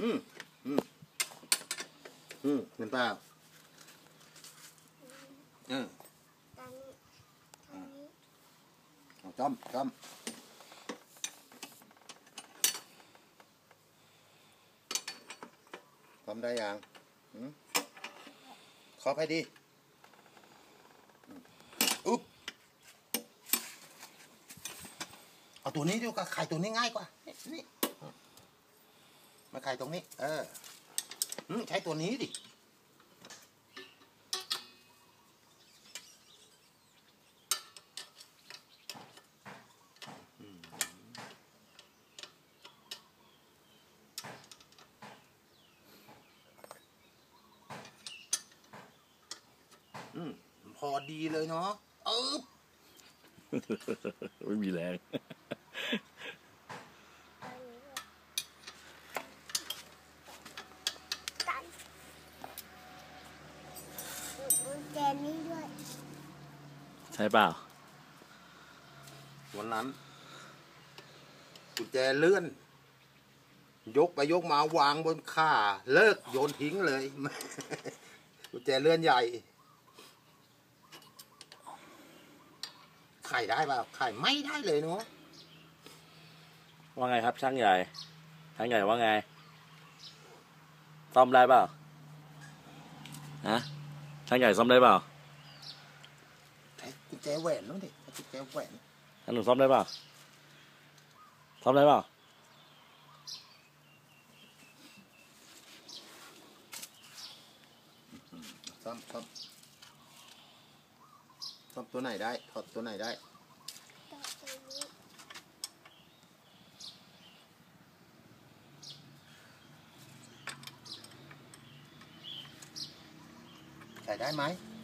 อืมอืมอืมเห็นเปล่าเออตอนนี้ตอนนี้เอาจ้อมจ้อมได้ยังหืมขอไปดีอุ๊บเอาตัวนี้ดีกว่าไข่ตัวนี้ง่ายกว่านี่ มาไข่ตรงนี้ เออใช้ตัวนี้ดิอืมพอดีเลยเนาะเออไม่มีแรง ตอนนี้ด้วยตันกุญแจนี้ด้วย ใช่เปล่า วันนั้นกุญแจเลื่อน ยกไปยกมาวางบนขาเลิกโยนทิ้งเลย กุญแจเลื่อนใหญ่ไข่ได้เปล่าไข่ไม่ได้เลยเนาะว่าไงครับช่างใหญ่ช่างใหญ่ว่าไงซ่อมได้เปล่าฮะช่างใหญ่ซ่อมได้เปล่า ใช้กุญแจแหวนแล้วดิใช้กุญแจแหวนท่านหนูซ่อมได้เปล่าซ่อมได้เปล่าซ่อมซ่อมซ่อมตัวไหนได้ถอดตัวไหนได้ต่อตัวนี้ใส่ได้ไหมไ